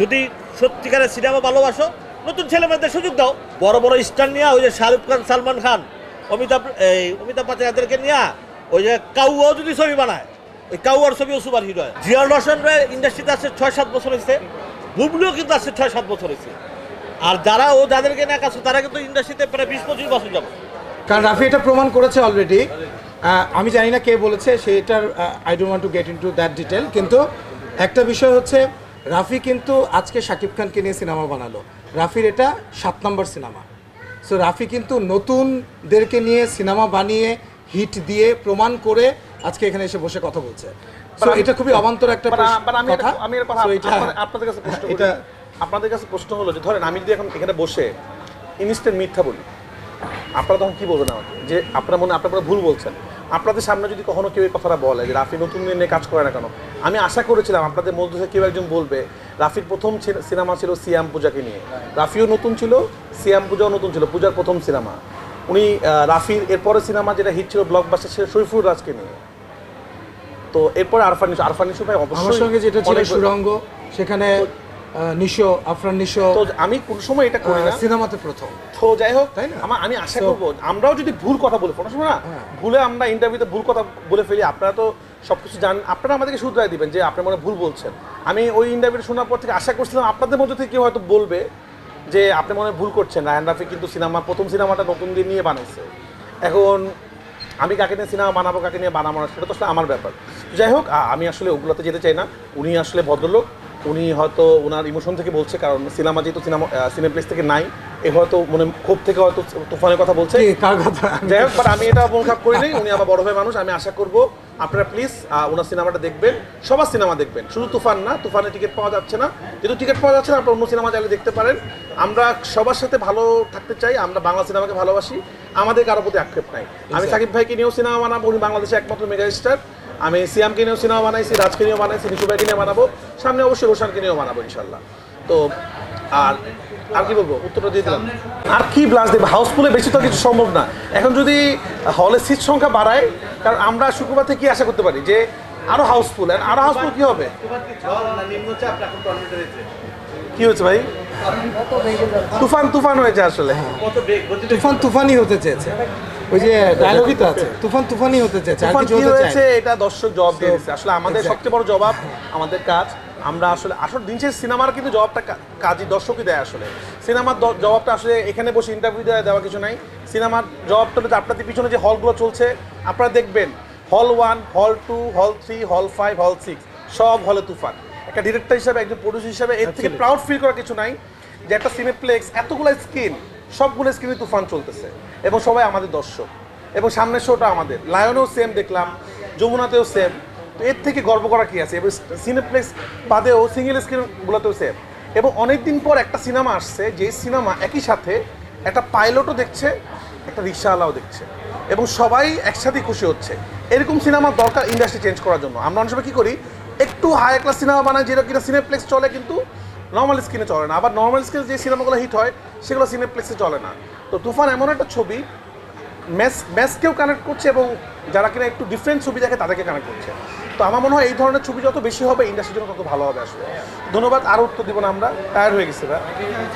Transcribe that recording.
যদি সত্যিকারের সিনেমা ভালোবাসো, নতুন ছেলেমেয়েদের সুযোগ দাও। বড় বড় স্টার নিয়ে ওই যে শাহরুখ খান, সালমান খান, অমিতাভ, এই অমিতাভ বচ্চন এদেরকে নিয়ে ওই যে কাউয়াও যদি ছবি বানায়, ওই কাউয়ার ছবিও সুপার হিরো হয়। জিয়া রোশন ইন্ডাস্ট্রিতে আসছে ছয় সাত বছর হয়েছে বুবলিও কিন্তু আসছে ছয় সাত বছর হয়েছে আর যারা ও যাদেরকে নিয়ে কাছে তারা কিন্তু ইন্ডাস্ট্রিতে প্রায় বিশ পঁচিশ বছর যাবে কারণ রাফি এটা প্রমাণ করেছে অলরেডি আমি জানি না কে বলেছে, সেটার I don't want to get into that detail কিন্তু একটা বিষয় হচ্ছে রাফি কিন্তু আজকে শাকিব খানকে নিয়ে সিনেমা বানালো। রাফির এটা সাত নম্বর সিনেমা। সো রাফি কিন্তু নতুনদেরকে নিয়ে সিনেমা বানিয়ে হিট দিয়ে প্রমাণ করে আজকে এখানে এসে বসে কথা বলছে। সো এটা খুবই অবান্তর একটা কথা। আমি আপনাদের- কাছে প্রশ্ন এটা এটা আপনাদের কাছে প্রশ্ন হলো যে ধরেন আমি যদি এখন এখানে বসে ইনস্ট্যান্ট মিথ্যা বলি আপনারা তখন কি বলবেন আমাকে? যে আপনার মনে আপনারা ভুল বলছেন। আপনাদের সামনে যদি কখনো কেউ এই কথাটা বলে যে রাফি নতুন নিয়ে কাজ করে না কেন? আমি আশা করেছিলাম আপনাদের মধ্যে থেকে কেউ একজন বলবে রাফির প্রথম সিনেমা ছিল সিয়াম পূজাকে নিয়ে। রাফিও নতুন ছিল সিয়াম পূজাও নতুন ছিল পূজার প্রথম সিনেমা। উনি রাফির এরপরে সিনেমা যেটা হিট ছিল ব্লকবাস্টার ছিল শরীফুর রাজকে নিয়ে। তো এরপরে আরফান নিশো আরফান নিশো ভাই অবশ্যই সঙ্গে যেটা ছিল সুরঙ্গ সেখানে নিশো আফরান নিশো। তো আমি কোন সময় এটা করি না। সিনেমাতে প্রথম। তো যাই হোক তাই না? আমার আমি আশা করব আমরাও যদি ভুল কথা বলি কোনো সময় না হ্যাঁ। ভুলে আমরা ইন্টারভিউতে ভুল কথা বলে ফেলি আপনারা তো সব কিছু জান আপনারা আমাদেরকে শুধরাই দিবেন যে আপনার মনে ভুল বলছেন। আমি ওই ইন্টারভিউ শোনার পর থেকে আশা করছিলাম আপনাদের মধ্যে থেকে কেউ হয়তো বলবে যে আপনি মনে ভুল করছেন। রায়ন রাফি কিন্তু সিনেমা প্রথম সিনেমাটা নতুন দিয়ে নিয়ে বানাইছে। এখন আমি কাকে নিয়ে সিনেমা বানাবো কাকে নিয়ে বানাবো না সেটা তো আসলে আমার ব্যাপার। যাই হোক আমি আসলে ওগুলোতে যেতে চাই না। উনি আসলে ভদ্রলোক উনি হয়তো ওনার ইমোশন থেকে বলছে কারণ সিনেমা যেহেতু সিনেমা সিনেপ্লেক্স থেকে নাই এ হয়তো মনে খুব থেকে হয়তো তুফানের কথা বলছে। কার কথা? যাই হোক বাট আমি এটা মন খারাপ করি নাই উনি আমার বড় ভাই মানুষ আমি আশা করব আপনারা প্লিজ ওনার সিনেমাটা দেখবেন সবার সিনেমা দেখবেন। শুধু তুফান না তুফানের টিকিট পাওয়া যাচ্ছে না। যেহেতু টিকিট পাওয়া যাচ্ছে না আপনারা অন্য সিনেমা চাইলে দেখতে পারেন। আমরা সবার সাথে ভালো থাকতে চাই আমরা বাংলা সিনেমাকে ভালোবাসি আমাদের কারও প্রতি আক্ষেপ নাই। আমি সাকিব ভাইকে নিয়েও সিনেমা বানাবো উনি বাংলাদেশের একমাত্র মেগা স্টার আমি সিয়ামকে নিয়েও সিনেমা বানাইছি, রাজকে নিয়েও বানাইছি নিশু ভাইকে নিয়ে বানাবো। সামনে অবশ্যই রোশানকে নিয়েও বানাবো ইনশাল্লাহ তো, আর আর কি বলব? উত্তরটা দিয়ে দিলাম। আর কি ব্লাস দেবে? হাউসফুলে বেশি তো কিছু সম্ভব না। এখন যদি হলে সিট সংখ্যা বাড়ায়, কারণ আমরা শুক্রবার থেকে কি আশা করতে পারি যে আরও হাউসফুল আরও হাউসফুল কি হবে? কি হয়েছে ভাই? তুফান তুফান হয়েছে আসলে তুফান, তুফানই হতে চেয়েছে। ওই যে ডায়লগই তো আছে তুফান তুফানই হতে চেয়েছে তুফান কি হয়েছে এটা দর্শক জবাব দিয়ে দিচ্ছে। আসলে আমাদের সবচেয়ে বড় জবাব আমাদের কাজ আমরা আসলে আসল দিন শেষে সিনেমার কিন্তু জবাবটা কাজই দর্শকই দেয় আসলে। সিনেমার জবাবটা আসলে এখানে বসে ইন্টারভিউ দেওয়া দেওয়া কিছু নাই। সিনেমার জবাবটা যে আপনাদের পিছনে যে হলগুলো চলছে আপনারা দেখবেন হল ওয়ান হল টু হল থ্রি হল ফাইভ হল সিক্স সব হলে তুফান। একটা ডিরেক্টর হিসাবে একজন প্রডিউসার হিসাবে এর থেকে প্রাউড ফিল করার কিছু নাই যে একটা সিনেপ্লেক্স এতগুলো স্ক্রিন সবগুলো স্ক্রিনে তুফান চলতেছে এবং সবাই আমাদের দর্শক। এবং সামনের শোটা আমাদের। লায়নেও সেম দেখলাম, যমুনাতেও সেম তো এর থেকে গর্ব করা কি আছে? এবং সিনেপ্লেক্স বাদেও সিঙ্গেল স্ক্রিনগুলোতেও সেম এবং অনেক দিন পর একটা সিনেমা আসছে যে সিনেমা একই সাথে একটা পাইলটও দেখছে, একটা রিক্সাওয়ালাও দেখছে। এবং সবাই একসাথেই খুশি হচ্ছে। এরকম সিনেমা দরকার ইন্ডাস্ট্রি চেঞ্জ করার জন্য। আমরা অনেক সময় কী করি? একটু হাই ক্লাস সিনেমা বানাই, যেটা কিনা সিনেপ্লেক্স চলে, কিন্তু নর্মাল স্ক্রিনে চলে না। আবার নর্মাল স্ক্রিনে যে সিনেমাগুলো হিট হয়, সেগুলো সিনেপ্লেক্সে চলে না। তো তুফান এমন একটা ছবি ম্যাস ম্যাসকেও কানেক্ট করছে এবং যারা কিনা একটু ডিফারেন্ট ছবি দেখে তাদেরকে কানেক্ট করছে। তো আমার মনে হয় এই ধরনের ছবি যত বেশি হবে ইন্ডাস্ট্রির জন্য তত ভালো হবে আসলে। ধন্যবাদ, আরও উত্তর দিব না আমরা। টায়ার হয়ে গেছি, ভাই।